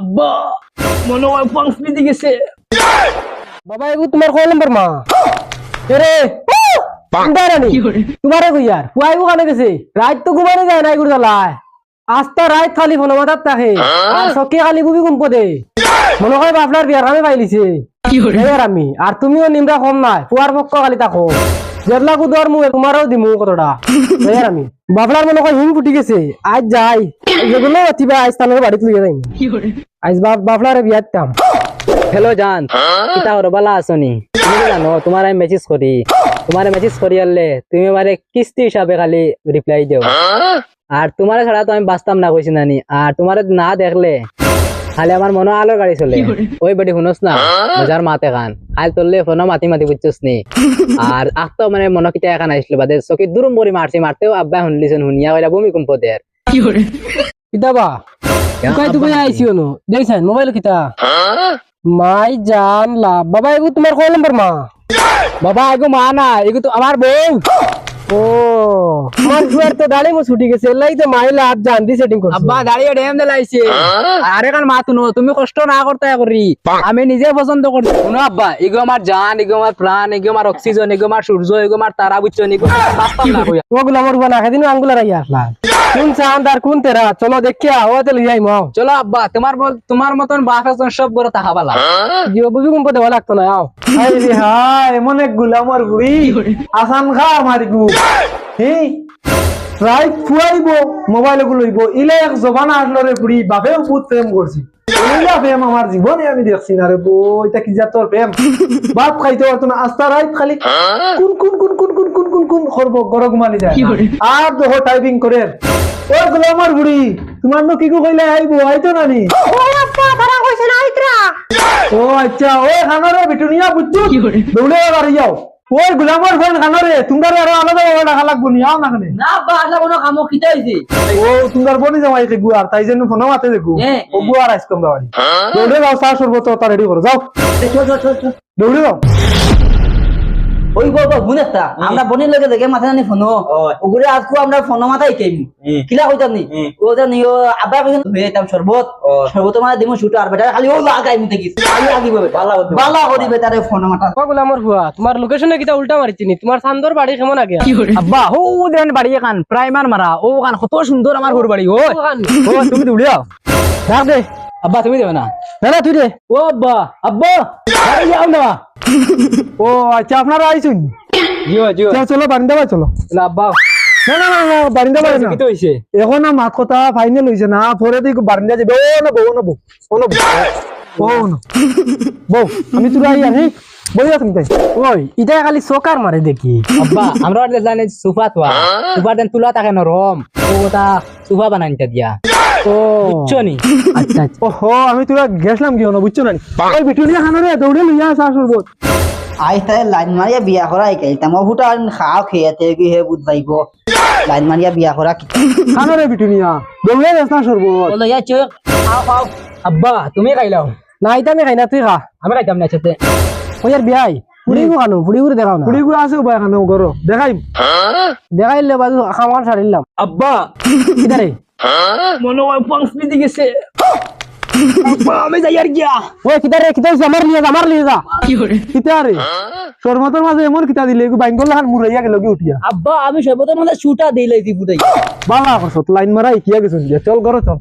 আব্বা মনে হয় পাংস গেছে। বাবা এগু তোমার কয় নম্বর মা? এরে দাঁড়ানি তোমারে কইয়ার পুয়াই ওখানে গেছে? রাত তো ঘুমানে যায় না এগুলো রাত খালি ফোন মাথার থাকে আর সকে খালি বুবি কুম্প দে। মনে হয় বাপলার বিয়ার আমি পাইলিছে। আমি আর তুমিও নিমরা কম নাই। পুয়ার পক্ষ খালি তাকো। কুদর মু তোমারও দিমু কতটা? আমি। বাপলার মনে হয় হিং ফুটি গেছে। আজ যাই। যেগুলো অতিবা আজ তানের লইয়া যাই। আজ বাপ বাপলারে বিয়ার দাম হ্যালো জান। কিতা করো বালা আসনি তুমি জানো তোমার আমি মেসেজ করি। তোমার মেসেজ করি আনলে তুমি আমারে কিস্তি হিসাবে খালি রিপ্লাই দিও। আর তোমার ছাড়া তো আমি বাঁচতাম না কইছি নানি। আর তোমার না দেখলে খালি আমার মনে আলোর গাড়ি চলে। ওই বেটি শুনোস না? মজার মাতে খান। খাল তুললে ফোন মাতি মাতি বুঝছস নি? আর আখতো মানে মনে কিতা এখান আসছিল বাদে চকি দুরুম পরি মারছি মারতেও আব্বা শুনলিছেন শুনিয়া কইলা ভূমিকম্প দের কিতাবা? তুকাই তুকাই আইছি অনু দেখছেন মোবাইল কিতা? মাই জান লাভ বাবা এগু তোমার কয় নম্বর মা? বাবা এগো মা না এগো তো আমার বউ জুয়ার তো দাড়ি মো ছুটি গেছে এলাই তো জান দি সেটিং করছে। আব্বা দাঁড়িয়ে ড্যাম দিলাইছে আরে কান মা তুনো তুমি কষ্ট না করতে করি। আমি নিজে পছন্দ করি। শুনো আব্বা এগো আমার জান এগো আমার প্রাণ এগো আমার অক্সিজেন এগো আমার সূর্য এগো আমার তারা বুঝছ এগো না কইয়া। ওগুলো আমার বানা খাদিন আঙ্গুলা রাই আসলা। কোন চাঁদ আর কোন তেরা চলো দেখিয়া ও তো লইয়াই মাও চলো আব্বা তোমার বল তোমার মতন বাপ একজন সব বড় তাহা বালা। জিও বুবি কুম্প দেওয়া লাগতো না আও। হাই রে হাই গুলামর বুড়ি। আসান খা আমার গু। হে? রাইট ফুয়াইব মোবাইলগুলো লইব। ইলে এক জবানা আসলো রে বুড়ি বাপে বহুত প্রেম করছি ইলা প্রেম আমার জীবনে আমি দেখছি না রে বো এটা কি জাতর প্রেম বাপ খাইতে পারতো না আস্তা রাইট খালি কোন কোন কোন কোন কোন কোন কোন কোন করব গরগ মানি যায়। আর দেখো টাইপিং করে ও গুলামর বুড়ি তোমার নো কি কো কইলে আইবো আইতো না নি ও আচ্ছা ওই খানারে বিটুনিয়া বুঝছ দৌড়ে বাড়ি যাও ওই গুলামর ফোন খানো রে তোমার আরও আলাদা ভাবে ডাকা লাগবো নি আও না খানে না বা আলাদা কোনো কামো খিতে হইছে ও তোমার বনি জামাই কে গুয়ার তাই জন্য ফোন মাতে দেখো। ও গুয়ার আইস কম বাড়ি দৌড়ে যাও সার সরবত তা রেডি করো যাও। চল চল চল দৌড়ে যাও। ওই গো গুণ একটা। আমরা বনির লগে দেখে মাথা জানি ফোনো ওগুলো আজকে আমরা ফোনো মাথায় কেম কিলা কইতাম নি ও জানি ও আব্বা কইছেন হয়ে যেতাম শরবত শরবত মানে দিমু শুট আর বেটা খালি ও লাগাই মুতে গিস খালি আগিব বালা বালা করিবে তারে ফোনো মাথা। ওগুলো আমার হুয়া তোমার লোকেশনে কিতা উল্টা মারিছি নি তোমার চান্দর বাড়ি কেমন আগে আব্বা হো দেন বাড়ি কান প্রাইমার মারা ও কান কত সুন্দর আমার ঘর বাড়ি ও ও তুমি দৌড়ে যাও ডাক দে। আব্বা তুমি দেবে না। না না তুই দে। ও আব্বা। আব্বা! যাও না ও আচ্ছা আপনারা আইছুন জিও জিও। চলো, বারিন্দা চলো। না না না না, না বারিন্দা বাই না। কি তো হইছে? এখন না মাত কথা ফাইনাল হইছে না পরে দিক বারিন্দা যাবে। ও না বউ না বউ ও না বউ। না। বউ আমি তোরা আই আনি বইয়া তুমি তাই? ওই ইটা খালি চকার মারে দেখি। আব্বা। আমরা জানি সোফা তো সোফা তুলা থাকে নরম ও ওটা সোফা বানাই নিতে দিয়া। ও। বুঝছ নি? আচ্ছা আচ্ছা। ওহো আমি তোরা গেছলাম কি না বুঝছ না? ওই বিটুনিয়া খানারে দৌড়ে লইয়া আসা সরবত আই তাই লাইন মারিয়া বিয়া করা আইকাই তাম ফুটা খাও খেয়াতে কি হে বুঝ যাইব লাইন মারিয়া বিয়া করা কি? খানারে বিটুনিয়া দৌড়ে না সরবত বলো ইয়া খাও খাও আব্বা তুমি খাইলাও না আমি খাই না তুই খা। আমি খাইতাম না সাথে বিয়াই ফুড়িগু খানো ফুড়িগুরে দেখাও না। ফুড়িগু আছে দেখাই। দেখাইলে বাজু খামার সারিলাম আব্বা! কিদারে? মনে হয় পংস্পিতি গেছে। আমি যাই আর গিয়া। ওই সর্বতর মাঝে এমন কিতা দিলে গু বাইঙ্গল খান মুরাইয়া গেল উঠিয়া। আব্বা আমি সর্বতর মাঝে ছুটা দিলাই দি পুরাই বাবা করছত লাইন মারাই কিয়া গেছুন চল করো? চল